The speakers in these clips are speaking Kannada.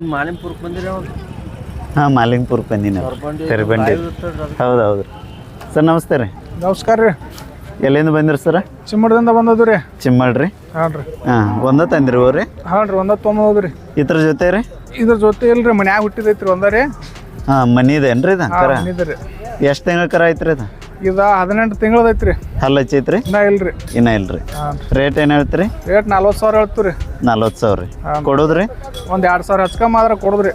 ಮಾಲಿಂಪುರಕ್ಕೆ ಬಂದಿರಿ ಹಾಂ ಮಾಲಿಂಗ್ಪುರಕ್ಕೆ ಬಂದಿನಿ ತೆರಬಂಡಿ ಹೌದು ಹೌದು ಸರ್ ನಮಸ್ತೆ ರೀ. ನಮಸ್ಕಾರ ರೀ. ಎಲ್ಲಿಂದ ಬಂದಿರಿ ಸರ್? ಚಿಮ್ಮಡದಿಂದ ಬಂದದ್ದು ರೀ. ಚಿಮ್ಮಳ್ರಿ ಹಾಂ ರೀ. ಹಾಂ ಒಂದ ತಂದಿರಿ ಹೋಗ್ರಿ ಹಾಂ ರೀ ಒಂದ ತೊಗೊಂಬೋದು ರೀ. ಇದ್ರ ಜೊತೆ ರೀ? ಇದ್ರ ಜೊತೆ ಇಲ್ರಿ ಮನ್ಯಾಗ ಹುಟ್ಟಿದೈತ್ರಿ ಒಂದ ರೀ. ಹಾಂ ಮನಿ ಇದೆ ಏನ್ರಿ ಇದು ಇದ್ರಿ ಎಷ್ಟು ತಿಂಗಳ ಕರ ಐತ್ರಿ ಇದು? ಇದು ಹದಿನೆಂಟು ತಿಂಗಳದೈತ್ರಿ ಹಲ್ಲು ಹಚ್ಚೈತ್ರಿ? ಇನ್ನ ಇಲ್ರಿ. ಇನ್ನ ಇಲ್ರಿ. ರೇಟ್ ಏನು ಹೇಳ್ತೀರಿ? ರೇಟ್ ನಲ್ವತ್ತು ಸಾವಿರ ಹೇಳ್ತೀರಿ ನಲ್ವತ್ತು ಸಾವಿರ. ರೀ. ಕೊಡೋದ್ರಿ? ಒಂದು ಎರಡು ಸಾವಿರ ಹಚ್ಕೊಂಬ ಆದ್ರೆ ಕೊಡುದ್ರಿ.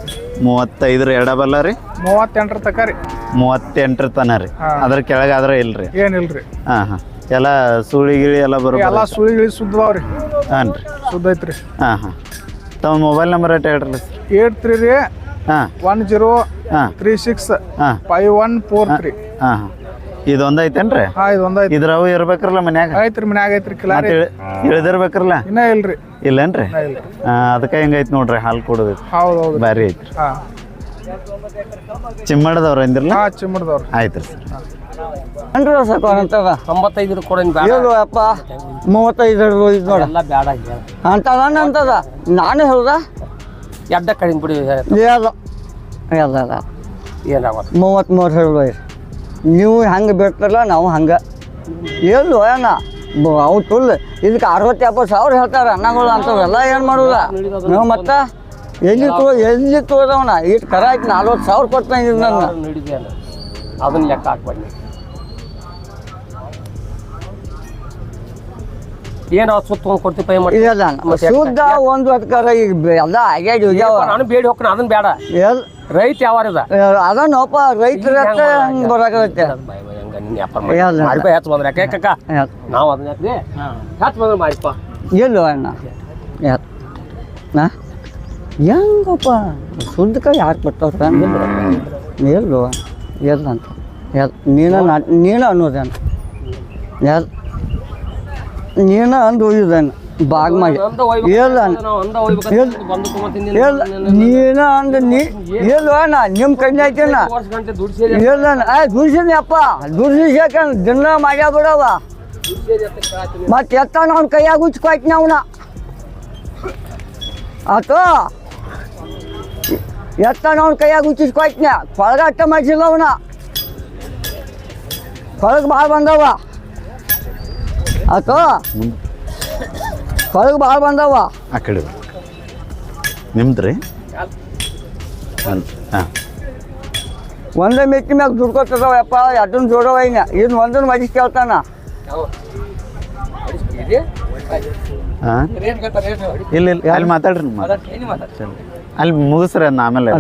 ಮೂವತ್ತೈದು ಎರಡಬಲ್ಲ ರೀ? ಮೂವತ್ತೆಂಟರ ತಕ ರೀ. ಮೂವತ್ತೆಂಟರ ತನ ರೀ. ಅದ್ರ ಕೆಳಗಾದ್ರೆ ಇಲ್ರಿ? ಏನಿಲ್ರಿ ಹಾಂ ಹಾಂ. ಎಲ್ಲ ಸುಳಿ ಗಿಳಿ ಎಲ್ಲ ಎಲ್ಲ ಬರೋಬರ ಸುಳಿ ಗಿಳಿ ಸುದ್ದವಾವ್ರಿ. ಹಾಂ ರೀ. ಸುದ್ದ ಐತ್ರಿ. ಹಾಂ ಹಾಂ. ತಮ್ಮ ಮೊಬೈಲ್ ನಂಬರ್ ಏಟ್ ಹೇಳ್ರಿ ಏಟ್ ತ್ರೀ ರೀ ಹಾಂ. ಒನ್ ಜೀರೋ ಹಾಂ. ತ್ರೀ ಸಿಕ್ಸ್ ಹಾಂ. Five one four three. ಹಾಂ ಹಾಂ. ಇದೊಂದು ಐತೇನ್ರಿ ಹಾಂ ಇದು ಒಂದು ಐತಿ ಇದ್ರವು ಇರ್ಬೇಕ್ರಲ್ಲ ಮನ್ಯಾಗ? ಐತ್ರಿ ಮನ್ಯಾಗ ಐತ್ರಿ ಕಿಲಾರಿ ಮತ್ತೆ ಇಳ್ದಿರ್ಬೇಕ್ರಲ್ಲ? ಇನ್ನ ಇಲ್ರಿ. ಇಲ್ಲೇನ್ರಿ? ಇನ್ನ ಇಲ್ರಿ. ಅದಕ್ಕೆ ಹೆಂಗೈತಿ ನೋಡ್ರಿ ಹಾಲು ಕೊಡೋದೈತಿ ಹೌದು ಹೌದು ಭಾರಿ ಐತ್ರಿ. ಹಾಂ. ಚಿಮ್ಮಡದವ್ರ ಅಂದಿರಲ್ಲ ಹಾಂ ಚಿಮ್ಮಡ್ದವ್ರಿ. ಆಯ್ತು ರೀ ಸರ್ ಸಾಕು ಅಂತದ ತೊಂಬತ್ತೈದು ಕೊಡೋನ್ ಬೇಡ ಏನು ಅಪ್ಪ ಮೂವತ್ತೈದು ಹಿಡಿದು ಇದು ನೋಡ. ಎಲ್ಲ ಬೇಡ ಅಂತದ ಅಂತದ? ನಾನು ಹೇಳ್ದ? ಎಡ್ಡ ಕಡಿಮೆ ಬಿಡಿ ಮೂವತ್ತ್ಮೂರು ಹಿಡಿದು ಒಯ್ರಿ ನೀವು ಹೆಂಗೆ ಬಿಡ್ತಾರಲ್ಲ ನಾವು ಹಂಗೆ. ಎಲ್ಲು ಅಣ್ಣ ಅವು ತುಲ್ ಇದಕ್ಕೆ ಅರವತ್ತು ಎಪ್ಪತ್ತು ಸಾವಿರ ಹೇಳ್ತಾರೆ ಅನ್ನಗಳು ಅಂಥವೆಲ್ಲ ಏನು ಮಾಡೋದ? ನಾವು ಮತ್ತೆ? ಎಲ್ಲಿ ತೋ ಎಲ್ಲಿ ತೋದವನ ಇಷ್ಟು ಕರ ಆಯ್ತು ನಲ್ವತ್ತು ಸಾವಿರ ಕೊಟ್ಟು ಇದು ನನ್ನ ಅದನ್ನ ಲೆಕ್ಕ ಹಾಕ್ಬಾರ್ದು ಏನು ಸುತ್ತ ಕೊಡ್ತೀವಿ ಪೈ ಮಾಡಿ ಇದೆಲ್ಲ ಶುದ್ಧ ಒಂದು ಅದಕ್ಕಾರ ಈಗ ಎಲ್ಲ ಆಗ್ಯಾಡಿ ಹೋಗ್ಯಾವ. ನಾನು ಬೇಡಿ ಹೋಗ್ತಾನೆ ಅದನ್ನ ಬೇಡ. ಎಲ್ ರೈತ ಯಾವಾರದ ಅದನ್ನಪ್ಪ ರೈತರ ಹಂಗೆ ಬರಾಕತ್ತೆ ಬಂದ್ರೆ. ಯಾಕೆ ಕಕ್ಕ ನಾವು ಅದನ್ನ ಯಾಕೆ ಹೆಚ್ಚು ಬಂದ್ರೆ ಮಾಡಿಪ್ಪ ಎಲ್ಲೋ ಅಣ್ಣ. ಹೆಂಗಪ್ಪ? ಶುದ್ಧಕ ಯಾಕೆ ಕೊಟ್ಟವ್ರ? ಎಲ್ಲೋ ಎಲ್ಲ ಅಂತ? ಎಲ್ ನೀನ ನೀನ ಅನ್ನೋದೇನು? ಎಲ್ ನೀನ ಅಂದು ಒಯ್ಯುದೇನು ಬಾಗ್ ಮಾಡಿ ತೊಗೊಂತೀನಿ ಎಲ್ಲ ನೀನ ಅಂದ ನೀ ಎಲ್ಲೋ ಅಣ್ಣ ನಿಮ್ಮ ಕಣ್ಣಿ ಐತೇನ ವರ್ಷ ಗಂಟೆ ದುಡ್ಡು ಸೇರಿ ಇಲ್ಲ ಆ ದುರ್ಸಿನಿ ಅಪ್ಪ. ದುರ್ಸಿ ದಿನ ಮಾಡ್ಯಾ ಬಿಡವ. ಮತ್ತೆ ಎತ್ತ ಅವ್ನ ಕೈಯಾಗ ಉಚ್ಕೊಯ್ತೀನಿ ಅವನ ಆತೋ? ಎತ್ತ ಅವ್ನ ಕೈಯಾಗ ಉಚ್ಚಿಸ್ಕೊಯ್ತೀನಿ ಕೊಳಗ ಅಟ್ಟ ಮಾಡಿಸಿಲ್ಲ ಅವನ. ಕೊಳಗ ಭಾಳ ಬಂದವ. ಆತು? ಕೊಳಗ ಭಾಳ ಬಂದವ. ಆ ಕಡೆ ನಿಮ್ದು ರೀ ಹಾಂ. ಒಂದೇ ಮೆಕ್ಕಿ ಮ್ಯಾಗ ದುಡ್ಕೊತದವ ಯಪ್ಪ ಅದನ್ನ ಜೋಡವ ಇನ್ನ. ಇನ್ನು ಒಂದನ್ನು ಮಡಿಸಿ ಕೇಳ್ತಾನ. ಹಾಂ? ಇಲ್ಲ ಇಲ್ಲ ಅಲ್ಲಿ ಮಾತಾಡ್ರಿ. ಅಲ್ಲಿ ಮುಗಿಸ್ರಿ ಅದನ್ನ ಆಮೇಲೆ.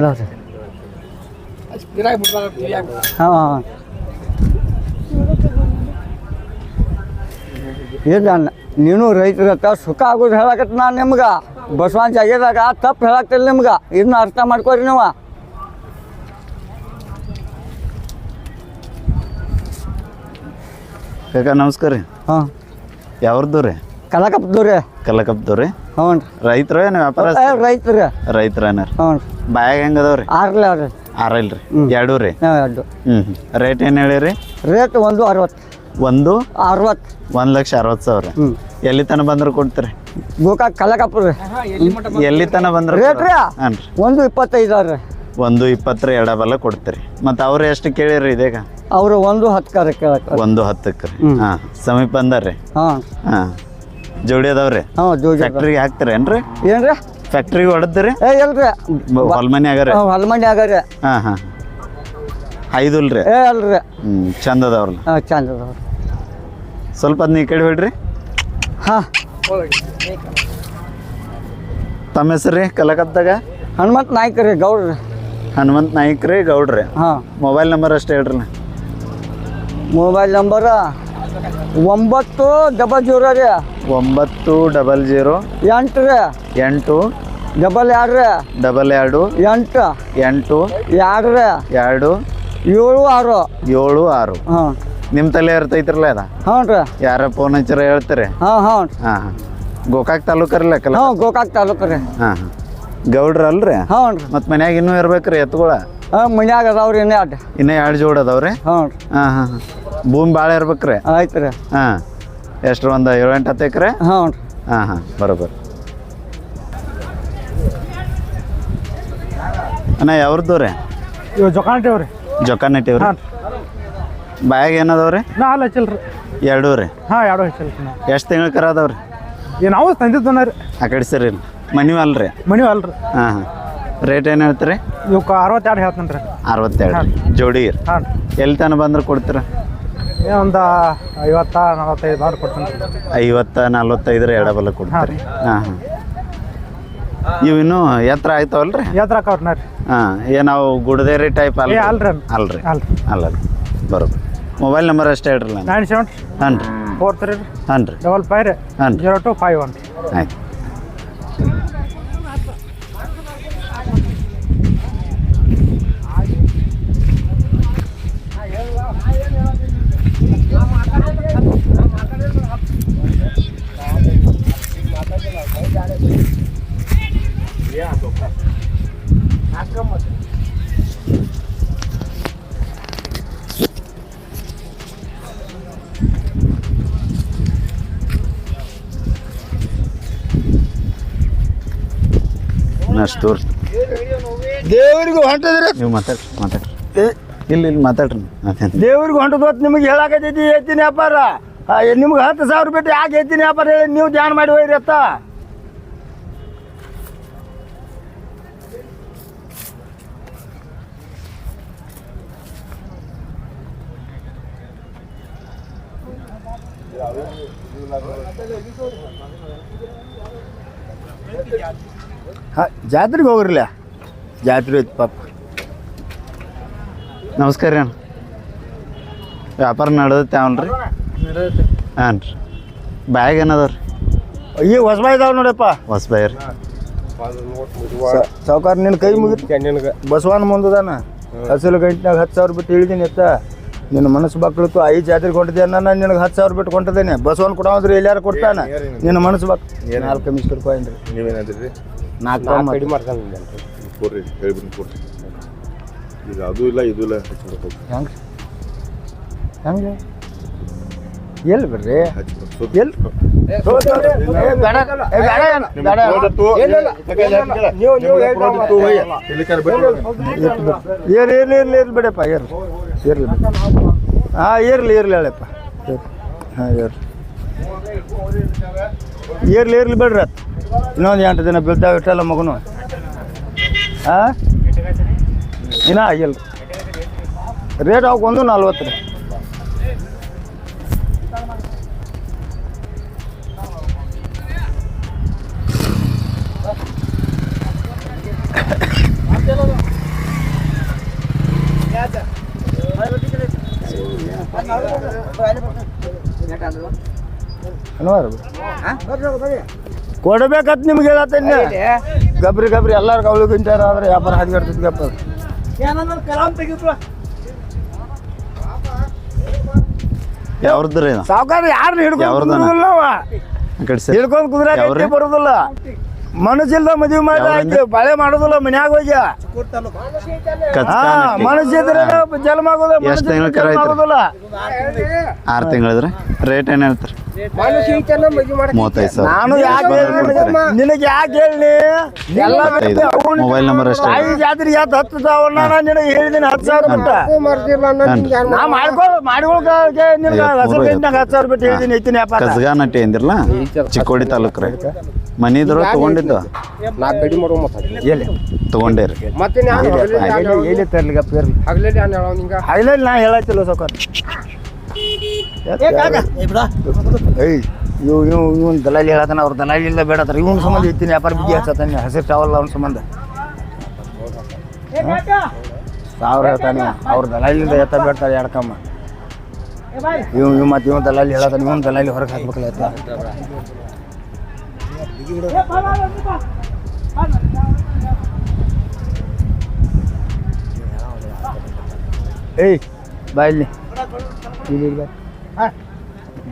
ಹಾಂ ಹಾಂ ಅಣ್ಣ ನೀನು ರೈತರ ಸುಖ ಆಗೋದು ಹೇಳಕತ್ತ ನಾನು ನಿಮ್ಗೆ. ಬಸವನ ಜಾಗದಾಗ ತಪ್ಪು ಹೇಳಕ್ತಿಲ್ಲ ನಿಮ್ಗೆ. ಇದನ್ನ ಅರ್ಥ ಮಾಡ್ಕೊರಿ ನೀವು. ಕಾಕ ನಮಸ್ಕಾರ ರೀ. ಹಾಂ. ಯಾವ್ದು ರೀ? ಕಲಕಪ್ಪದವ್ರಿ ಕಲ್ಲಕಪ್ದು ರೀ? ಹ್ಞೂ ರೀ. ರೈತರು ಏನು ವ್ಯಾಪಾರ ರೈತರ ರೈತರ ಹ್ಞೂ ರೀ? ಬಾಯಾಗ ಹೆಂಗೆ ಅದಾವ ರೀ? ಆರ್ಲ ಆರಲ್ರಿ ಆರಲ್ಲ ರೀ. ಎರಡು ರೀ? ಎರಡು. ಹ್ಞೂ ರೇಟ್ ಏನು ಹೇಳಿರಿ? ರೇಟ್ ಒಂದು ಅರವತ್ತು. ಒಂದು? ಅರವತ್ತು. ಒಂದ್ ಲಕ್ಷ ಅರವತ್ತು ಸಾವಿರ. ಎಲ್ಲಿ ತನಕ ಬಂದ್ರೆ ಕೊಡ್ತೀರಿ? ಗೋಕಾಕ್ ಕಲಕಪ್ಪ ರೀ ಎಲ್ಲಿ ತನಕ ಬಂದ್ರೆ ರೇಟ್ ರೀ ಹಾಂ ರೀ. ಒಂದು ಇಪ್ಪತ್ತೈದು ರೀ ಒಂದು ಇಪ್ಪತ್ತರ ಎಡಬಲ್ಲ ಕೊಡ್ತೀರಿ. ಮತ್ತು ಅವ್ರು ಎಷ್ಟು ಕೇಳಿರಿ ಇದೀಗ? ಅವರು ಒಂದು ಹತ್ತಾರ ಕೇಳಕ್ಕೆ ಒಂದು ಹತ್ತಕ್ಕೆ ರೀ. ಹಾಂ ಸಮೀಪ ಬಂದಾರ್ರಿ. ಹಾಂ. ಹಾಂ. ಜೋಡಿ ಅದಾವ್ರಿ? ಹಾಂ ಫ್ಯಾಕ್ಟ್ರಿಗೆ ಹಾಕ್ತಾರೆ ಏನ್ರಿ? ಫ್ಯಾಕ್ಟ್ರಿಗೆ ಹೊಡೆದ್ರಿ? ಏ ಎಲ್ರಿ. ಹೊಲ್ಮನಿ ಆಗಾರ? ಹೊಲ್ಮನಿ ಆಗಾರ. ಹಾಂ ಹಾಂ. ಐದುಲ್ರಿ ಏ ಅಲ್ರಿ. ಹ್ಞೂ ಚಂದ ಅದಾವ್ರಲ್ಲ. ಹಾಂ ಚಂದ ಅದಾವ್ರಿ. ಸ್ವಲ್ಪ ಅದನ್ನ ಈ ಕಡೆ ಹಾ ಹಾಂ. ತಮ್ಮ ಹೆಸರು ರೀ? ಕಲಕತ್ತಾಗ? ಹನುಮಂತ ನಾಯ್ಕ ರೀ ಗೌಡ್ರಿ. ಹನುಮಂತ್ ನಾಯ್ಕ ರೀ ಗೌಡ್ರಿ. ಹಾಂ. ಮೊಬೈಲ್ ನಂಬರ್ ಅಷ್ಟೇ ಹೇಳ್ರಿ ಮೊಬೈಲ್ ನಂಬರ ಒಂಬತ್ತು ಡಬಲ್ ಜೀರೋ ರೀ. ಒಂಬತ್ತು ಡಬಲ್ ಜೀರೋ ಎಂಟು ರೀ. ಎಂಟು ಡಬಲ್ ಎರಡು ರೀ. ಡಬಲ್ ಎರಡು ಎಂಟು. ಎಂಟು ಎರಡು ರೀ. ಎರಡು ಏಳು ಆರು. ಏಳು ಆರು. ಹಾಂ. ನಿಮ್ಮ ತಲೆ ಇರ್ತೈತ್ರಲ್ಲ ಅದ? ಹ್ಞೂ ರೀ ಯಾರ ಫೋನ್ ಹಚ್ಚಿರ ಹೇಳ್ತೀರಿ? ಹಾಂ ಹಾಂ ಹಾಂ ಹಾಂ. ಗೋಕಾಕ್ ತಾಲೂಕರಲ್ಲ ಕಲ ಹ್ಞೂ ಗೋಕಾಕ್ ತಾಲೂಕು ರೀ. ಹಾಂ ಹಾಂ. ಗೌಡ್ರ ಅಲ್ರಿ ಹ್ಞೂ ರೀ ಮತ್ತು ಮನ್ಯಾಗ ಇನ್ನೂ ಇರ್ಬೇಕ್ರಿ ಎತ್ತುಗಳ ಹಾಂ ಮನ್ಯಾಗ ಅದಾವ್ರಿ ಇನ್ನೇ ಅಡ್ಡ ಇನ್ನೂ ಎರಡು ಜೋಡ್ ಅದಾವ್ರಿ? ಹ್ಞೂ ರೀ ಹಾಂ ಹಾಂ ಹಾಂ. ಭೂಮಿ ಭಾಳ ಇರ್ಬೇಕ್ರಿ? ಆಯ್ತು ರೀ. ಹಾಂ. ಎಷ್ಟು ಒಂದು ಏಳು ಎಂಟು ಹತ್ತು ಎಕರೆ ಹ್ಞೂ ರೀ ಹಾಂ ಹಾಂ. ಬರೋಬ್ಬರ ಅಣ್ಣ ಯಾವ್ರದ್ದು ರೀ? ಇವ್ ಜೊಕಾಂಟೇವ್ರಿ ಜೊಕಾನ್ ರೀ ಹಾಂ. ಬಾಯಾಗ ಏನದವ್ರಿ? ನಾ ಅಲ್ಲ ಹಚ್ಚಿಲ್ರಿ ಎರಡೂ ರೀ? ಹಾಂ ಎರಡು ಹಚ್ಚಲ್ರಿ ನಾ. ಎಷ್ಟು ತಿಂಗಳ ಕರ ಅದಾವ್ರಿ ಏ ನಾವು ತಂದಿದ್ದನ ರೀ. ಆ ಕಡೆ ಸರಿ ಮನಿ ಅಲ್ರಿ ಮನಿ ಅಲ್ರಿ ಹಾಂ ಹಾಂ. ರೇಟ್ ಏನು ಹೇಳ್ತೀರಿ? ಇವಕ್ಕೆ ಅರವತ್ತೆರಡು ಹೇಳ್ತಾನೆ ರೀ. ಅರವತ್ತೆರಡು ಜೋಡಿ ಹಾಂ ಎಲ್ಲಿ ತನಕ ಬಂದ್ರೆ ಕೊಡ್ತೀರ? ಏ ಒಂದು ಐವತ್ತ ನಲವತ್ತೈದು ಬಾರ್ ಕೊಡ್ತೀನಿ ರೀ. ಐವತ್ತ ನಲ್ವತ್ತೈದರ ಎಡಬಲ ರೀ ಹಾಂ ಹಾಂ ಇವು ಇನ್ನೂ ಎತ್ತರ ಆಯ್ತವಲ್ರಿ? ಎತ್ತರ ಕವ್ರನ ರೀ. ಹಾಂ ಏನಾವು ಗುಡದೇರಿ ಟೈಪ್ ಅಲ್ಲ ಅಲ್ರಿ. ಅಲ್ರಿ. ಅಲ್ರಿ. ಅಲ್ಲ ಬರೋದು. ಮೊಬೈಲ್ ನಂಬರ್ ಅಷ್ಟೇ ಹೇಳ್ರಲ್ಲ ನೈನ್. ಸೆವೆನ್ ಹಾಂ ರೀ ಫೋರ್ ತ್ರೀ ಹಾಂ ರೀ ಡಬಲ್ ಫೈವ್ ರೀ ಹಾಂ ರೀ ಜೀರೋ ಟು ಫೈವ್ ಒನ್ ಆಯ್ತು ಅಷ್ಟು ತೋರಿಸಿ ದೇವ್ರಿಗೆ ಹೊಂಟದ್ರಿ? ನೀವು ಮಾತಾಡ್ರಿ ಮಾತಾಡ್ರಿ. ಇಲ್ಲ ಇಲ್ಲಿ ಮಾತಾಡ್ರಿ ಮಾತಾಡ್ರಿ. ದೇವ್ರಿಗೆ ಹೊಂಟದ ನಿಮಗೆ ಹೇಳಕತ್ತೈತಿ ಎತ್ತಿನ ವ್ಯಾಪಾರ ನಿಮ್ಗೆ ಹತ್ತು ಸಾವಿರ ಬಿಟ್ಟು ಯಾಕೆ ಎತ್ತಿನ ವ್ಯಾಪಾರ ಹೇಳಿ ನೀವು ಧ್ಯಾನ ಮಾಡಿ ಹೋಯ್ರಿ ಅತ್ತ. ಹಾಂ ಜಾತ್ರೆಗೆ ಹೋಗ್ರಲ್ಲ ಜಾತ್ರೆ ಐತಿ ಪಾಪ ನಮಸ್ಕಾರ ರೀ ಅಣ್ಣ ವ್ಯಾಪಾರ ಅವನ್ ರೀ ಹಾಂ ರೀ ಬ್ಯಾಗ್ ಏನದವ ರೀ ಈಗ ಹೊಸ ಇದಾವ ನೋಡಪ್ಪ ಹೊಸ ಬ್ಯಾಗ್ ರೀ ಸಾವುಕಾರ ನಿನ್ನ ಕೈ ಮುಗಿತು ಬಸವನ ಮುಂದದಾನ ಹಸಿಲು ಗಂಟಿನಾಗ ಹತ್ತು ಸಾವಿರ ಬಿಟ್ಟು ಇಳಿದೀನಿ ಎತ್ತ ನಿನ್ನ ಮನಸ್ಸು ಬಕ್ಳಿತು ಐದು ಜಾತ್ರೆ ಹೊಂಟಿದ್ದೆ ನಾನು ನಿನಗೆ ಹತ್ತು ಸಾವಿರ ಬಿಟ್ಟು ಕೊಂಡಿದ್ದೇನೆ ಬಸವನ್ ಕೊಡೋದ್ರೆ ಎಲ್ಲಾರು ಕೊಡ್ತಾನೆ ನಿನ್ನ ಮನಸ್ಸು ಬಕ್ ನಾಲ್ಕು ಕಮಿಷನ್ ಕೊಯ್ರಿ ನೀವೇನಾದ್ರಿ ನಾಲ್ಕು ತೊಂಬತ್ತು. ಕೊಡ್ರಿ ಹೇಳ್ಬಿಟ್ಟು ಕೊಡ್ರಿ. ಈಗ ಅದು ಇಲ್ಲ ಇದು ಇಲ್ಲ ಹಚ್ಬಿಡ್ಬೇಕು ಹೆಂಗ್. ಹೆಂಗೆ? ಎಲ್ಲಿ ಬರ್ರಿ? ಎಲ್ಲಿ? ಏರ್ ಇರ್ಲಿ ಇರ್ಲಿ ಇರ್ಲಿ ಬಿಡಪ್ಪ ಏರ್ಲಿ ಇರ್ಲಿ ಹಾಂ ಇರ್ಲಿ ಇರ್ಲಿ ಹೇಳಪ್ಪ ಹಾಂ ಇರ್ಲಿ ಇರ್ಲಿ ಇರ್ಲಿ ಬಿಡ್ರಿ ಇನ್ನೊಂದು ಎಂಟು ದಿನ ಬೀಳ್ತಾವೆ ಇಟ್ಟಲ್ಲ ಮಗನು. ಹಾಂ ಇನ್ನ ಆಗಿಲ್ಲ. ರೇಟ್ ಅವಕ್ಕೆ ಒಂದು ನಲ್ವತ್ತು ರೀ. ಅನ್ವಾರ ಕೊಡ್ಬೇಕತ್ ನಿಮ್ಗೆ ಹೇಳತ್ತೇನೆ ಗಬ್ರಿ ಗಬ್ರಿ ಎಲ್ಲಾರು ಕವಳು ಗಿಂತಾರ ಆದ್ರೆ ವ್ಯಾಪಾರ ಹದಿಗೆಡ್ತೈತಿ ಗಪ್ಪ ಯಾವ್ರದ್ದು ಸಾವ್ಕಾರ ಯಾರನ್ನ ಹಿಡ್ಕೊಂಡು ಸರಿ ಹಿಡ್ಕೊಂಡು ಕುದುರೆ? ಬರೋದಿಲ್ಲ. ಮನಸ್ಸಿಲ್ದ ಮದುವೆ ಮಾಡಿ? ಆಯ್ತು ಬಾಳೆ ಮಾಡೋದಿಲ್ಲ ಮನ್ಯಾಗ ಹೋಗಿ. ಹಾ ಕಚ್ಕಾನ್ ಮನಸ್ಸಿದ್ರೆ ಜನ್ಮ ಆಗೋದು ಎಷ್ಟ್ ತಿಂಗ್ಳ ಕರ? ಆಗೋದಿಲ್ಲ. ಆರು ತಿಂಗಳದ್ರಿ? ರೇಟ್ ಏನು ಹೇಳ್ತಾರೆ? ಮೂವತ್ತೈದು ಸಾವಿರ. ನಾನು ಯಾಕೆ ನಿನಗೆ ಯಾಕೆ ಹೇಳಿ ಎಲ್ಲ ಮೂವತ್ತೈದು. ಮೊಬೈಲ್ ನಂಬರ್ ಅಷ್ಟೇ ಐದು ಜಾತ್ರೆಗೆ ಹತ್ತು ಹತ್ತು ಸಾವಿರ ನಾನು ನಿನಗೆ ಹೇಳಿದ್ದೀನಿ ಹತ್ತು ಸಾವಿರ ಬಿಟ್ಟ. ನಾ ಮಾಡ್ಕೊ ಮಾಡ್ಕೊಳಕ್ಕೆ ನಿನಗೆ ಹಸಿರು ಹತ್ತು ಸಾವಿರ ಬಿಟ್ಟು ಹೇಳಿದ್ದೀನಿ ಐತಿನ ಅಂದಿರಲ್ಲ? ಚಿಕ್ಕೋಡಿ ತಾಲೂಕ್ರೆ. ರೀ ಮನಿದ್ರು ತಗೊಂಡಿದ್ದು ಎಲ್ಲಿ? ತಗೊಂಡೇರಿ ಎಲ್ಲಿ ತರ್ಲಿಗ ಪೇರ್ಲಿ ಹಗಲಲ್ಲಿ ನಾ ಹೇಳತ್ತಿಲ್ಲ ಸೌಕರ್. ಏಯ್ ಇವ್ ಇವ್ ಇವನ್ ದಲಾಲಿ ಹೇಳತ್ತಾನ ಅವ್ರ ದಲಾಲಿ ಇಲ್ಲ ಬೇಡತ್ತಾರ. ಇವನ್ ಸಂಬಂಧ ಇತ್ತೀನಿ ವ್ಯಾಪಾರ ಬಿಗಿ ಹಚ್ಚತಾನೆ ಹಸಿರು ಚಾವಲ್ಲ ಅವ್ನ ಸಂಬಂಧ. ಸಾವಿರ ಹೇಳ್ತಾನೆ ಅವ್ರ ದಲಾಲಿಯಿಂದ ಎತ್ತ ಬೇಡ್ತಾರೆ ಎಡ್ಕಮ್ಮ ಇವ್ ಇವ್ ಮತ್ತೆ ಇವ್ ದಲಾಲಿ ಹೇಳತ್ತಾನ ಇವನ್ ದಲಾಲಿ ಹೊರಗೆ ಹಾಕ್ಬೇಕಲ್ಲ ಎತ್ತ. ಏಯ್ ಬಾ ಇಲ್ಲಿ. ಇಲ್ಲಿ ಇಲ್ಲಿ ಬಾ.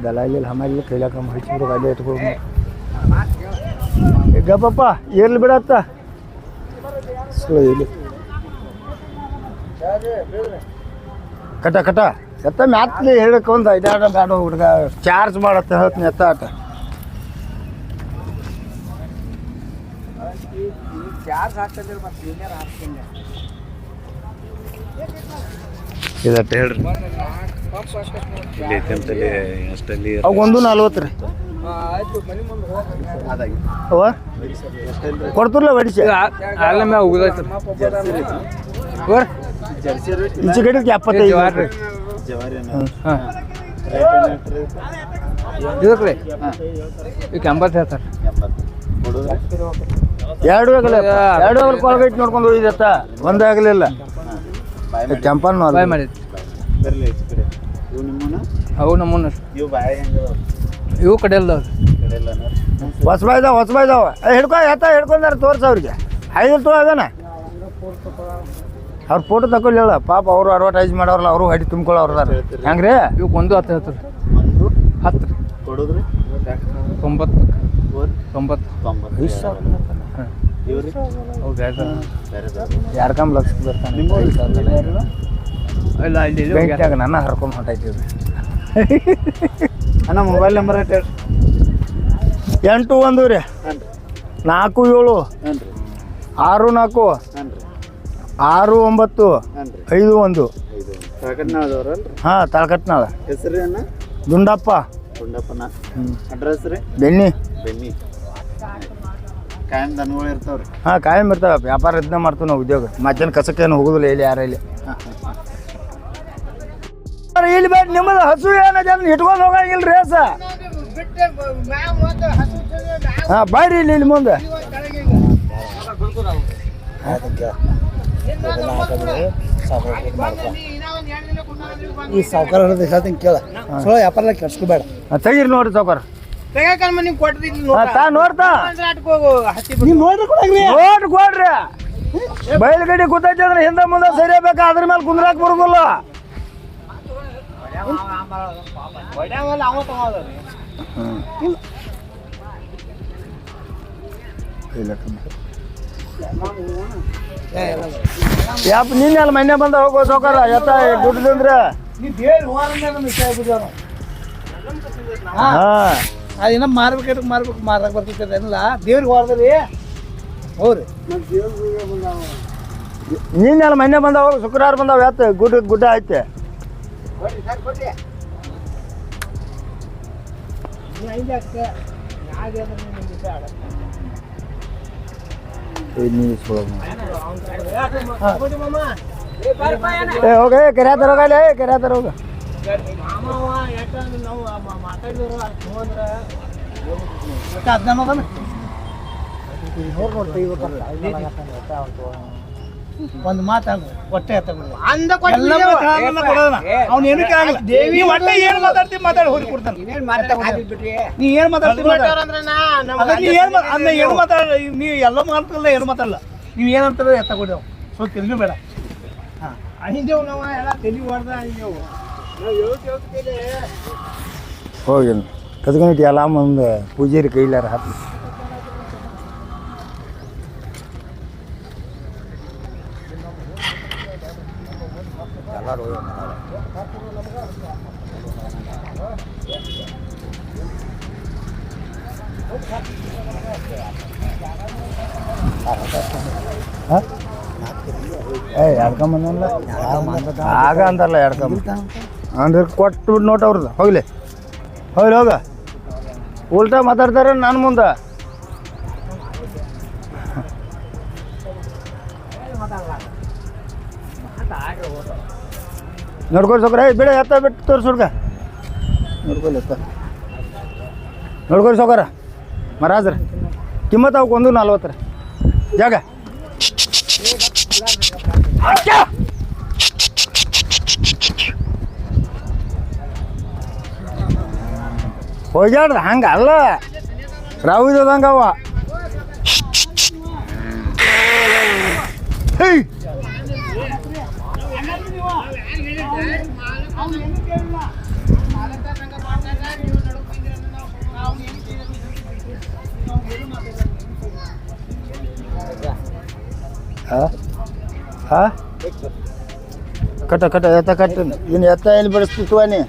ದಲಾಲಿ ಹಮಾಲಿ ಕೈಲಾಕ ಹಚ್ಚಿಬಿಡು ಗಾಡಿ ಎತ್ಕೊಂಡು. ಗಪ್ಪಪ್ಪ ಇರ್ಲಿ ಬಿಡತ್ತ ಸ್ಲೋ ಇಲ್ಲಿ ಕಟ ಕಟ. ಎತ್ತ ಮ್ಯಾತ್ಲಿ ಹೇಳಕ್ಕೆ ಒಂದು ಬ್ಯಾಡ ಬೇಡ ಹುಡುಗ. ಚಾರ್ಜ್ ಮಾಡತ್ತೆ ಹೇಳ್ತೀನಿ ಎತ್ತ ಆಟ. ಇದಟ್ಟ ಹೇಳ್ರಿ. ಇಲ್ಲಿ ಒಂದು ನಲ್ವತ್ತು ರೀ. ಅವ? ಕೊಡ್ತಿರ್ಲ ಅಲ್ಲೇ ಕಡೆಗೆ ಎಪ್ಪತ್ತೈದು ಇದಕ್ಕೆ ಎಂಬತ್ತು ಹೇಳ್ತಾರೆ. ಎರಡು ಆಗಲ್ಲ ಎರಡು ಕೊಲ್ಗೈಟ್ ಕೊಳಗೈಟ್ ನೋಡ್ಕೊಂಡು ಹೋಗಿದತ್ತ ಒಂದೇ ಆಗಲಿಲ್ಲ ಕೆಂಪನ್ ಬಾಯ್ ಮಾಡಿದ್ದು ಅವು ನಮ್ಮನ್ನ ಇವು ಕಡೆ ಅಲ್ಲ ಹೊಸಬ ಇದಾವ ಹೊಸಬ ಇದಾವ ಹಿಡ್ಕೊ ಎತ್ತ ಹಿಡ್ಕೊಂಡಾರ ತೋರ್ಸ ಅವ್ರಿಗೆ. ಐದು ತೋ ಅದಾನ ಅವ್ರು ಫೋಟೋ ತಗೊಳ್ಳಿಲ್ಲ ಪಾಪ ಅವರು ಅಡ್ವರ್ಟೈಸ್ ಮಾಡೋರಲ್ಲ ಅವರು ಹಡಿ ತುಂಬ್ಕೊಳ್ಳೋರ್ದಾರ. ಹೆಂಗ್ರಿ? ಇವಕ್ಕೆ ಒಂದು ಹತ್ತು ಹೇಳ್ತಾರೆ. ಹತ್ತು. ರೀ ಕೊಡೋದ್ರಿ? ತೊಂಬತ್ತು. ತೊಂಬತ್ತು. ತೊಂಬತ್ತು. ಲಕ್ಷ ಬರ್ತಾನೆ? ಇಲ್ಲ. ಬೆಂಕಿಯಾಗ ನನ್ನ ಹರ್ಕೊಂಡು ಹೊಂಟಾಯ್ತೀವಿ ಅಣ್ಣ ಮೊಬೈಲ್ ನಂಬರ್ ಐತೆ ಎಂಟು ಒಂದು ರೀ. ನಾಲ್ಕು ಏಳು. ಆರು ನಾಲ್ಕು. ಆರು ಒಂಬತ್ತು. ಐದು ಒಂದು. ಹಾಂ ತಾಳ್ಕಟ್ನಾಳ ಹೆಸರು ದುಂಡಪ್ಪ. ದುಂಡಪ್ಪನ? ಅಡ್ರೆಸ್ ರೀ? ಬೆನ್ನಿ. ಬೆನ್ನಿ. ಕಾಯಂ ದನಗಳು ಇರ್ತಾವ್ರಿ. ಹಾಂ ಕಾಯಂ ಇರ್ತಾವೆ. ವ್ಯಾಪಾರ ಇದನ್ನ ಮಾಡ್ತೇವೆ ನಾವು ಉದ್ಯೋಗ. ಮತ್ತೇನು ಕಸಕ್ಕೇನು ಹೋಗುದಿಲ್ಲ ಇಲ್ಲಿ ಯಾರ ಇಲ್ಲಿ. ಇಲ್ಲಿ ಬೇಡ ನಿಮ್ಮದು ಹಸು ಏನ ಜನ ಇಟ್ಕೊಂಡು ಹೋಗಂಗಿಲ್ಲ ರೇಸ ಹಾಂ ಬರ್ರಿ ಇಲ್ಲಿ ಇಲ್ಲಿ ಮುಂದೆ. ಈ ಸಾವುಕಾರ ಹೇಳ್ತೀನಿ ಕೇಳ. ಸುಳ್ಳು ವ್ಯಾಪಾರ ಕೆಡ್ಸ್ಕೋಬೇಡ. ಬೇಡ ತೆಗೀರಿ ನೋಡ್ರಿ ಸಾವ್ಕಾರ. ತಾ ನೋಡ್ತಾ. ನೀವ್ ನೋಡ್ರಿ ಕೊಡಂಗ್ರಿ ನೋಡ್ರಿ ಕೊಡ್ರಿ. ಬಯಲುಗಡೆ ಕೂತೈತಿ ಅಂದ್ರೆ ಹಿಂದೆ ಮುಂದೆ ಸರಿಯಬೇಕು ಅದ್ರ ಮೇಲೆ ಕುಂದ್ರಾಕ್ ಬರುದಿಲ್ಲ. ಯಾಪ್ ನಿನ್ನೆ ಅಲ್ಲಿ ಮನೆ ಬಂದ ಹೋಗೋ ಸೌಕರ್ಯ ಎತ್ತ ಗುಡ್ಡದಂದ್ರೆ ಹಾ. ಅದೇನ ಮಾರ್ಬೇಕು ಮಾರ್ಬೇಕು ಮಾರಕ್ ಬರ್ತೈತೆ ಏನಿಲ್ಲ ದೇವ್ರಿಗೆ ಹೊರದ್ರಿ ಹೌದ್ರಿ. ನಿನ್ನೆ ಅಲ್ಲಿ ಮನೆ ಬಂದ ಬಂದಾವ ಶುಕ್ರವಾರ ಬಂದಾವ ಯಾತ? ಗುಡ್ಡ ಗುಡ್ಡ ಐತೆ. ಏ ಹೋಗ ಕೆರೆ ಹೋಗಲ್ಲ ಕೆರೆ ಹೋಗ. ಒಂದು ಮಾತಾಡ್ರಿ ಹೊಟ್ಟೆ ದೇವಿ ಮಾತಾಡ್ತಿ ಮಾತಾಡಿ ಹೋಗಿ ಕೊಡ್ತಾನೆ ನೀ ಏನು ಮಾತಾಡ್ತಿ ನೀ ಮಾತಾಡ ನೀ ಎಲ್ಲ ಮಾತಾಡಲ್ಲ ಏನು ಮಾತಾಡಲ್ಲ ನೀವು ಏನಂತಾರೆ ಎತ್ತ ಕೊಡಿ ಸ್ವಲ್ಪ ತಿರುಗಿ ಬೇಡ ಹಾಂ ಅಹಿಂದೇವು ನಾವು ಎಲ್ಲ ತೆಲಿ ಹೊಡೆದ ಅಹಿಂದೇವು ಹೋಗಿ ಕದ್ಕೊಂಡಿಟ್ಟು ಎಲ್ಲ ಮುಂದೆ ಪೂಜಾರಿ ಕೈಲಾರ ಹಾಕಿ. ಏ ಎಡ್ಕೊಂಬಂದಲ್ಲ ಆಗ ಅಂತಲ್ಲ ಎಡ್ಕೊಂಬ ಅಂದ್ರೆ ಕೊಟ್ಟು ನೋಟ್ ಅವ್ರದ್ದು. ಹೋಗ್ಲಿ. ಹೋಗ್ಲಿ, ಹೋಗ. ಉಲ್ಟಾ ಮಾತಾಡ್ತಾರೆ ನನ್ನ ಮುಂದೆ. ನೋಡ್ಕೊಳ್ಳಿ ಸೊಕ್ರ ಬಿಡ, ಎತ್ತ ಬಿಟ್ಟು ತೋರಿಸ್ ಹುಡ್ಗ. ನೋಡ್ಕೊಳ್ಳಿ ಎತ್ತ ನೋಡ್ಕೊಳ್ಳಿ ಸೊಕರ. ಮಹಾರಾಜ್ರ ಕಿಮ್ಮತ್ ಅವಕ್ಕೆ ಒಂದು ನಲ್ವತ್ತು ರೀ ಜಾಗ. ಹೋಗ್ಯಾಡ್ರಿ ಹಂಗ ಅಲ್ಲ ರಾವಿದಂಗ ಅವ ಹೇಯ್ ಹಾ ಕಟ್ಟ ಕಟ್ಟ ಎತ್ತ ಕಟ್ಟ ಇನ್ನು ಎತ್ತ ಎಲ್ಲಿ ಬಿಡಿಸ್ತಿತ್ವ ನೀ